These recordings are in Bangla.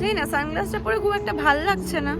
জানি না, সানগ্লাসটা পরে খুব একটা ভালো লাগছে না।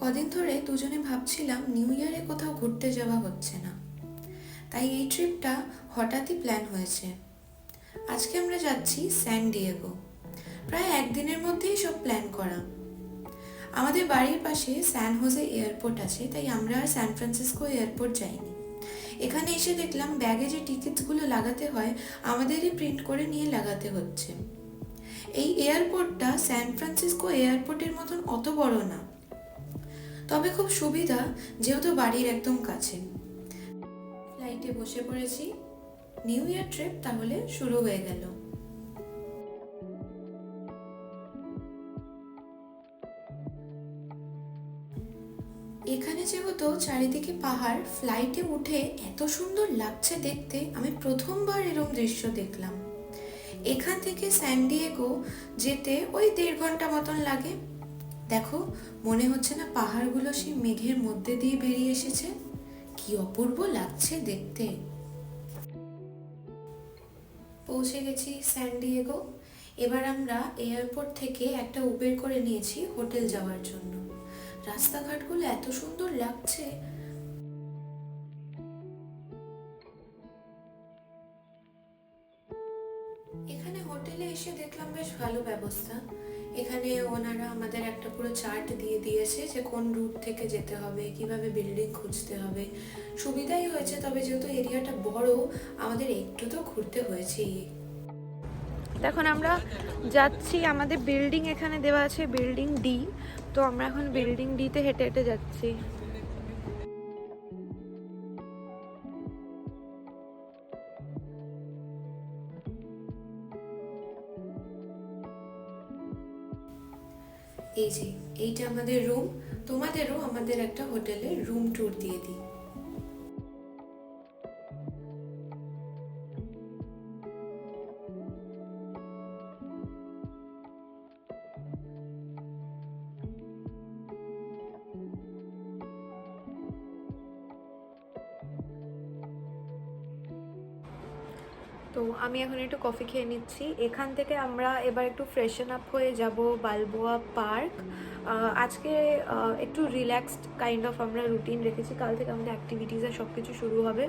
কদিন ধরে দুজনে ভাবছিলাম নিউ ইয়ারে কোথাও ঘুরতে যাওয়া হচ্ছে না। তাই এই ট্রিপটা হঠাৎই প্ল্যান হয়েছে। আজকে আমরা যাচ্ছি স্যান ডিয়েগো। প্রায় একদিনের মধ্যেই সব প্ল্যান করা। আমাদের বাড়ির পাশে স্যান হোজে এয়ারপোর্ট আছে, তাই আমরা আর স্যান ফ্রান্সিসকো এয়ারপোর্ট যাইনি। এখানে এসে দেখলাম ব্যাগে যে টিকিটসগুলো লাগাতে হয়, আমাদেরই প্রিন্ট করে নিয়ে লাগাতে হচ্ছে। এই এয়ারপোর্টটা স্যান ফ্রান্সিসকো এয়ারপোর্টের মতন অত বড় না। তবে খুব সুবিধা, যেহেতু বাড়ির একদম কাছে। ফ্লাইটে বসে পড়েছি। নিউ ইয়ার ট্রিপ তাহলে শুরু হয়ে গেল। এখানে যেহেতু চারিদিকে পাহাড় ফ্লাইটে উঠে এত সুন্দর লাগছে দেখতে, আমি প্রথমবার এরম দৃশ্য দেখলাম। এখান থেকে স্যান্ডিয়েগো যেতে ওই দেড় ঘণ্টা মতন লাগে। দেখো, মনে হচ্ছে না পাহাড়গুলো সেই মেঘের মধ্যে দিয়ে বেরিয়ে এসেছে। কি অপূর্ব লাগছে দেখতে। পৌঁছে গেছি স্যান্ডিয়েগো এবার আমরা এয়ারপোর্ট থেকে একটা উবের করে নিয়েছি হোটেল যাওয়ার জন্য। রাস্তাঘাটগুলো এত সুন্দর লাগছে। এখানে হোটেলে এসে দেখলাম বেশ ভালো ব্যবস্থা। এখানে ওনারা আমাদের একটা পুরো চার্ট দিয়ে দিয়েছে যে কোন রুট থেকে যেতে হবে, কীভাবে বিল্ডিং খুঁজতে হবে। সুবিধাই হয়েছে, তবে যেহেতু এরিয়াটা বড়, আমাদের একটু তো ঘুরতে হয়েছেই। এখন আমরা যাচ্ছি, আমাদের বিল্ডিং এখানে দেওয়া আছে বিল্ডিং ডি তো আমরা এখন বিল্ডিং ডিতে হেঁটে হেঁটে যাচ্ছি। এইটা আমাদের রুম তোমাদেরও আমাদের একটা হোটেলে রুম ট্যুর দিয়ে দিই। তো আমি এখন একটু কফি খেয়ে নিচ্ছি। এখান থেকে আমরা এবার একটু ফ্রেশন আপ হয়ে যাব বালবোয়া পার্ক আজকে একটু রিল্যাক্সড কাইন্ড অফ আমরা রুটিন রেখেছি। কাল থেকে আমাদের অ্যাক্টিভিটিস আর সব কিছু শুরু হবে।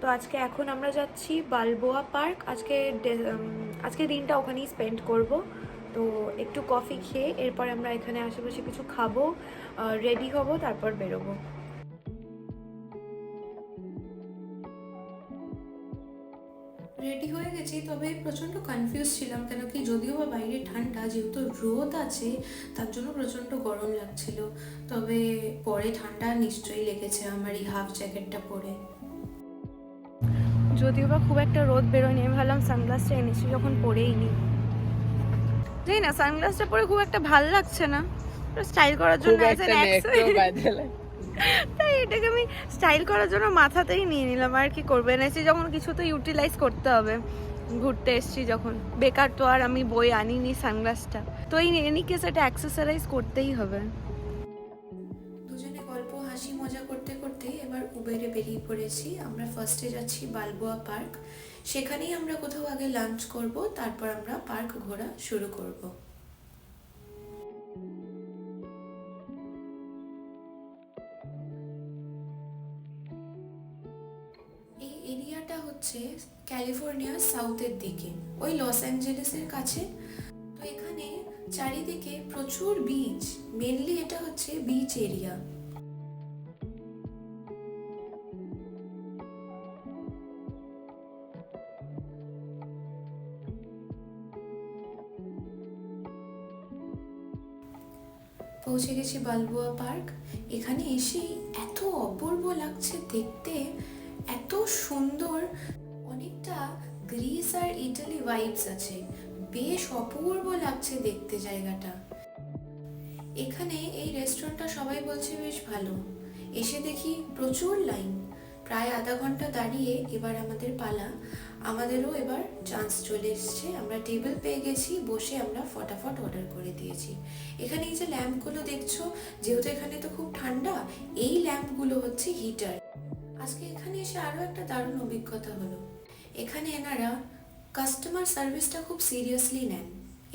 তো আজকে এখন আমরা যাচ্ছি বালবোয়া পার্ক। আজকে আজকে দিনটা ওখানেই স্পেন্ড করব। তো একটু কফি খেয়ে এরপর আমরা এখানে আশেপাশে কিছু খাব রেডি হব, তারপর বেরোবো। তবে প্রচণ্ড কনফিউজ ছিলাম কেন কি যদিও বা বাইরে ঠান্ডা যেহেতু রোদ আছে তার জন্য প্রচণ্ড গরম লাগছিল। তবে পরে ঠান্ডা নিশ্চয়ই লেগেছে আমার এই হাফ জ্যাকেটটা পরে। যদিও বা খুব একটা রোদ বেরোয়নি আমি ভাবলাম সানগ্লাসটা এনেছি যখন পরেই নি। জানি না সানগ্লাসটা পরে খুব একটা ভালো লাগছে না। স্টাইল করার জন্য। তাই এটাকে আমি স্টাইল করার জন্য মাথাতেই নিয়ে নিলাম আর কি করবে? এনেছি যখন কিছু তো ইউটিলাইজ করতে হবে। ঘুরতে এসছি যখন। বেকার তো আর আমি বই আনিনি সানগ্লাসটা। তো এই এনি কেস এটা অ্যাক্সেসারাইজ করতেই হবে। দুজনে গল্প, হাসি, মজা করতে করতে এবার উবেরে বেরিয়ে পড়েছি। আমরা ফার্স্টে যাচ্ছি বালবোয়া পার্ক। সেখানেই আমরা কোথাও আগে লাঞ্চ করব, তারপর আমরা পার্ক ঘোরা শুরু করব। এরিয়াটা হচ্ছে ক্যালিফোর্নিয়ার সাউথের দিকে, ওই লস অ্যাঞ্জেলেসের কাছে। তো এখানে চারিদিকে প্রচুর বিচ মেনলি এটা হচ্ছে বিচ এরিয়া পৌঁছে গেছি বালবোয়া পার্ক। এখানে এসেই এত অপূর্ব লাগছে দেখতে। এত সুন্দর, অনেকটা গ্রিস আর ইটালি ভাইবস আছে। বেশ অপূর্ব লাগছে দেখতে জায়গাটা। এখানে এই রেস্টুরেন্টটা সবাই বলছে বেশ ভালো। এসে দেখি প্রচুর লাইন প্রায় আধা ঘণ্টা দাঁড়িয়ে এবার আমাদের পালা। আমাদেরও এবার চান্স চলে এসছে। আমরা টেবিল পেয়ে গেছি, বসে আমরা ফটাফট অর্ডার করে দিয়েছি। এখানে এই যে ল্যাম্পগুলো দেখছ, যেহেতু এখানে তো খুব ঠান্ডা, এই ল্যাম্পগুলো হচ্ছে হিটার আজকে এখানে এসে আরও একটা দারুণ অভিজ্ঞতা হলো। এখানে এনারা কাস্টমার সার্ভিসটা খুব সিরিয়াসলি নেন।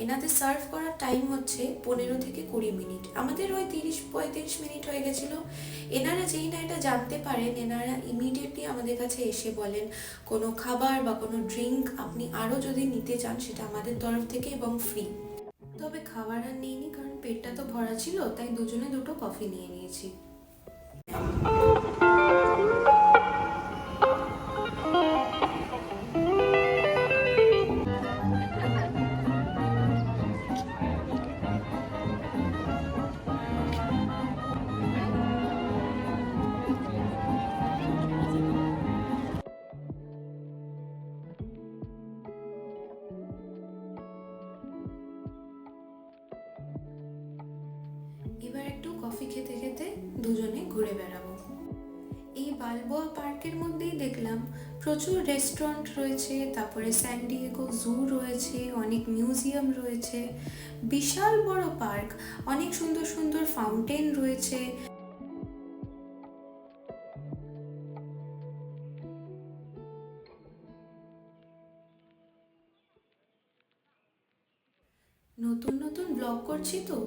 এনাদের সার্ভ করার টাইম হচ্ছে পনেরো থেকে কুড়ি মিনিট। আমাদের ওই তিরিশ, পঁয়ত্রিশ মিনিট হয়ে গেছিল। এনারা যেই না এটা জানতে পারেন, এনারা ইমিডিয়েটলি আমাদের কাছে এসে বলেন, কোনো খাবার বা কোনো ড্রিঙ্ক আপনি আরও যদি নিতে চান, সেটা আমাদের তরফ থেকে এবং ফ্রি তবে খাবার আর নিইনি, কারণ পেটটা তো ভরা ছিল, তাই দুজনে দুটো কফি নিয়ে নিয়েছি। বালবোয়া পার্কের মধ্যেই দেখলাম প্রচুর রেস্টুরেন্ট রয়েছে, তারপরে স্যান্ডিয়েগো জু রয়েছে, অনেক মিউজিয়াম রয়েছে, বিশাল বড় পার্ক, অনেক সুন্দর সুন্দর ফাউন্টেন রয়েছে। নতুন নতুন ব্লগ করছি তো?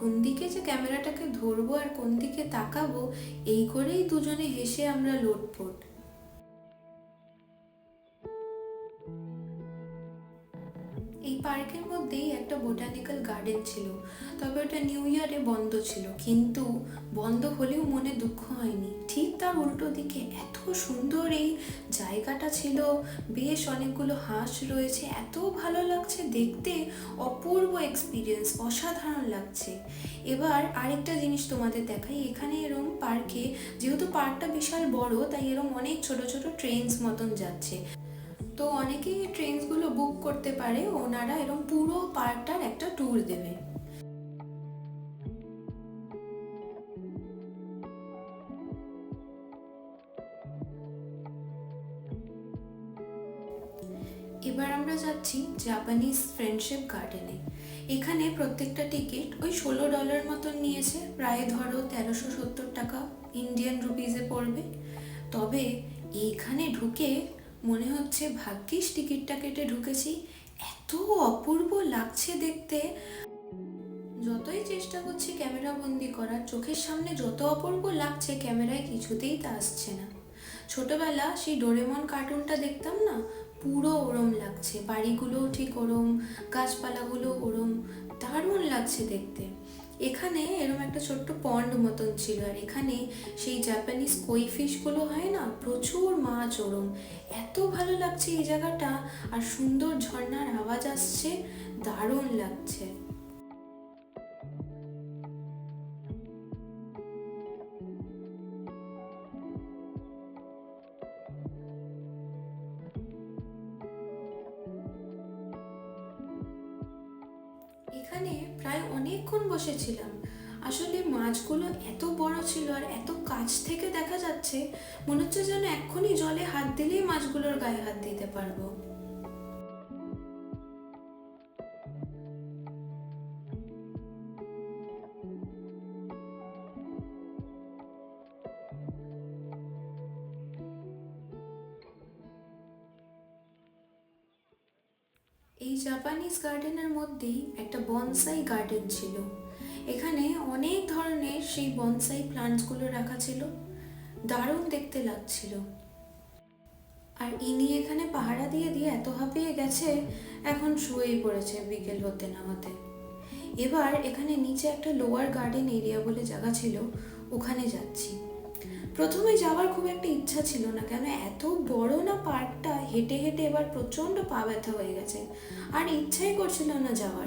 কোন দিকে যে ক্যামেরাটাকে ধরবো আর কোন দিকে তাকাবো, এই করেই দুজনে হেসে আমরা লোটপোট। বোটানিক্যাল গার্ডেন ছিল, তবে ওটা নিউ ইয়ারে বন্ধ ছিল। কিন্তু বন্ধ হলেও মনে দুঃখ হয়নি। ঠিক তার উল্টো দিকে এত সুন্দর এই জায়গাটা ছিল, বেশ অনেকগুলো হাঁস রয়েছে, এত ভালো লাগছে দেখতে, অপূর্ব এক্সপিরিয়েন্স অসাধারণ লাগছে। এবার আরেকটা জিনিস তোমাদের দেখাই, এখানে এরম পার্কে যেহেতু পার্কটা বিশাল বড়, তাই এরম অনেক ছোট ছোট ট্রেনস মতন যাচ্ছে। তো অনেকেই এই ট্রেনসগুলো বুক করতে পারে। ওনারা এরকম পুরো পার্কটার একটা ট্যুর দেবে। এবার আমরা যাচ্ছি জাপানিজ ফ্রেন্ডশিপ গার্ডেনে এখানে প্রত্যেকটা টিকিট ওই ষোলো ডলার মতন নিয়েছে। প্রায় ধরো তেরোশো সত্তর টাকা ইন্ডিয়ান রুপিজে পড়বে। তবে এইখানে ঢুকে মনে হচ্ছে ভাগ্যিস টিকিটটা কেটে ঢুকেছি। এত অপূর্ব লাগছে দেখতে। যতই চেষ্টা করছি ক্যামেরা বন্দি করার, চোখের সামনে যত অপূর্ব লাগছে ক্যামেরায় কিছুতেই তা আসছে না। ছোটবেলা সেই ডোরেমন কার্টুনটা দেখতাম না? পুরো ওরম লাগছে, বাড়িগুলোও ঠিক ওরম গাছপালাগুলো ওরম, দারুণ লাগছে দেখতে। এখানে এরম একটা ছোট্ট পন্ড মতন ছিল আর এখানে সেই জাপানিজ কই ফিশগুলো হয় না, প্রচুর মাছ ওরম। এত ভালো লাগছে এই জায়গাটা আর সুন্দর ঝর্নার আওয়াজ আসছে, দারুণ লাগছে। বসেছিলাম আসলে মাছগুলো এত বড় ছিল আর এত কাছ থেকে দেখা যাচ্ছে, মনে হচ্ছে যেন এক্ষুনি জলে হাত দিলেই মাছগুলোর গায়ে হাত দিতে পারব। এই জাপানিজ গার্ডেনের মধ্যেই একটা বনসাই গার্ডেন ছিল। এখানে অনেক ধরনের সেই বনসাই প্লান্টসগুলো রাখা ছিল। দারুণ দেখতে লাগছিল। আর ইনি এখানে পাহারা দিয়ে দিয়ে এত হাঁপিয়ে গেছে, এখন শুয়েই পড়েছে বিকেল হতে না হতে। এবার এখানে নিচে একটা লোয়ার গার্ডেন এরিয়া বলে জায়গা ছিল, ওখানে যাচ্ছি। প্রথমে যাওয়ার খুব একটা ইচ্ছা ছিল না, কেন এত বড় না পার্কটা, হেঁটে হেঁটে এবার প্রচণ্ড পা ব্যথা হয়ে গেছে। আর ইচ্ছাই করছিল না যাওয়ার।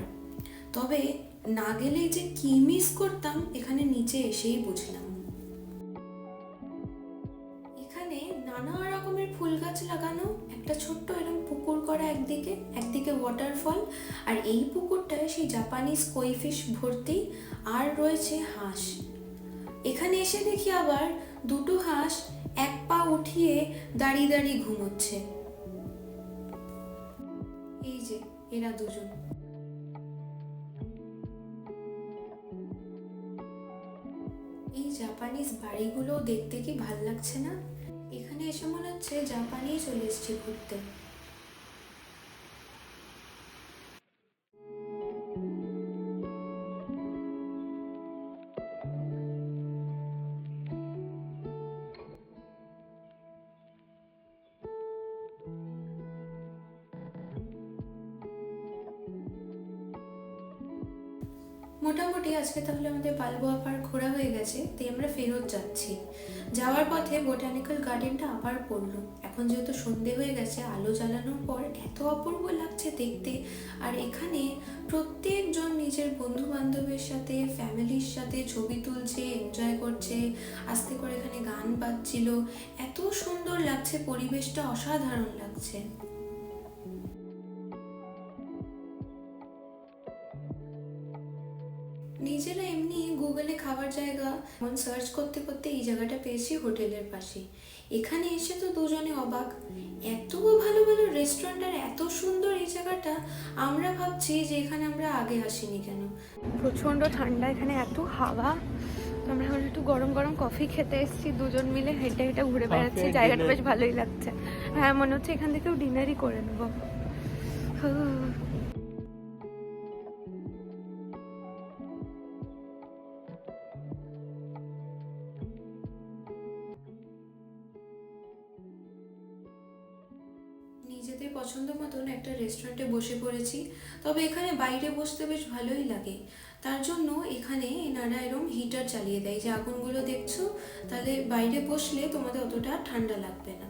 তবে না গেলে যে কি মিস করতাম, এখানে নিচে এসেই বুঝলাম। এখানে নানা রকমের ফুল গাছ লাগানো, একটা ছোট্ট এরকম পুকুর করা একদিকে একদিকে ওয়াটারফল আর এই পুকুরটায় সেই জাপানিজ কই ভর্তি, আর রয়েছে হাঁস। এখানে এসে দেখি আবার দুটো হাঁস এক পা উঠিয়ে দাঁড়িয়ে দাঁড়িয়ে ঘুমোচ্ছে। এই যে, এরা দুজন। জাপানিজ বাড়িগুলো দেখতে কি ভালো লাগছে না? এখানে এসে মনে হচ্ছে জাপানেই চলে এসেছি ঘুরতে। মোটামুটি আজকে তাহলে আমাদের বালবোয়া পার্ক ঘোরা হয়ে গেছে, তাই আমরা ফেরত যাচ্ছি। যাওয়ার পথে বোটানিক্যাল গার্ডেনটা আবার পড়ল। এখন যেহেতু সন্ধে হয়ে গেছে, আলো জ্বালানোর পর এত অপূর্ব লাগছে দেখতে। আর এখানে প্রত্যেকজন নিজের বন্ধু বান্ধবের সাথে, ফ্যামিলির সাথে ছবি তুলছে, এনজয় করছে, আস্তে করে এখানে গান বাজছিল। এত সুন্দর লাগছে, পরিবেশটা অসাধারণ লাগছে। নিজেরা এমনি গুগলে খাবার জায়গা মন সার্চ করতে করতে এই জায়গাটা পেয়েছি হোটেলের পাশে এখানে এসে তো দুজনে অবাক। এত ভালো ভালো রেস্টুরেন্ট আর এত সুন্দর এই জায়গাটা আমরা ভাবছি যে এখানে আমরা আগে আসিনি কেন? প্রচণ্ড ঠান্ডা এখানে এত হাওয়া। আমরা এখন একটু গরম গরম কফি খেতে এসেছি দুজন মিলে হেঁটে হেঁটে ঘুরে বেড়াচ্ছি জায়গাটা বেশ ভালোই লাগছে। হ্যাঁ মনে হচ্ছে এখান থেকেও ডিনারই করে নেব। একটা রেস্টুরেন্টে বসে পড়েছি। তবে এখানে বাইরে বসতে বেশ ভালোই লাগে। তার জন্য এখানে এনারা এরম হিটার চালিয়ে দেয়। যে আগুনগুলো দেখছ, তাহলে বাইরে বসলে তোমাদের অতটা ঠান্ডা লাগবে না।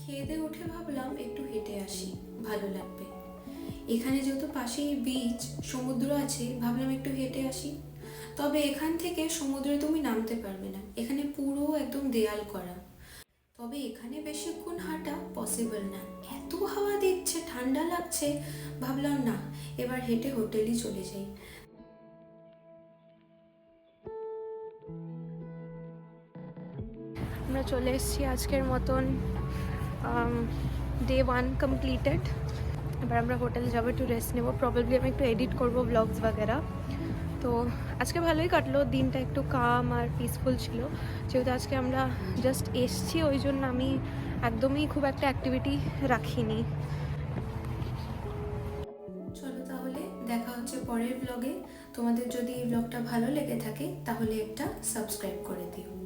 খেয়ে উঠে ভাবলাম একটু হেঁটে আসি। ভালো লাগবে। এখানে যেহেতু পাশেই বিচ সমুদ্র আছে, ভাবলাম একটু হেঁটে আসি। তবে এখান থেকে সমুদ্রে তুমি নামতে পারবে না। এখানে পুরো একদম দেয়াল করা। তবে এখানে বেশিক্ষণ হাঁটা পসিবল না। এত হাওয়া দিচ্ছে, ঠান্ডা লাগছে। ভাবলাম না, এবার হেঁটে হোটেলই চলে যাই। আমরা চলে এসেছি আজকের মতন ডে ওয়ান কমপ্লিটেড এবার আমরা হোটেলে যাব একটু রেস্ট নেব। প্রবাবলি আমি একটু এডিট করব ব্লগস বাগেরা। তো আজকে ভালোই কাটলো, দিনটা একটু কাম আর পিসফুল ছিল। যেহেতু আজকে আমরা জাস্ট এসছি, ওই জন্য আমি একদমই খুব একটা অ্যাক্টিভিটি রাখিনি। চলো তাহলে দেখা হচ্ছে পরের ব্লগে তোমাদের যদি এই ব্লগটা ভালো লেগে থাকে, তাহলে একটা সাবস্ক্রাইব করে দিও।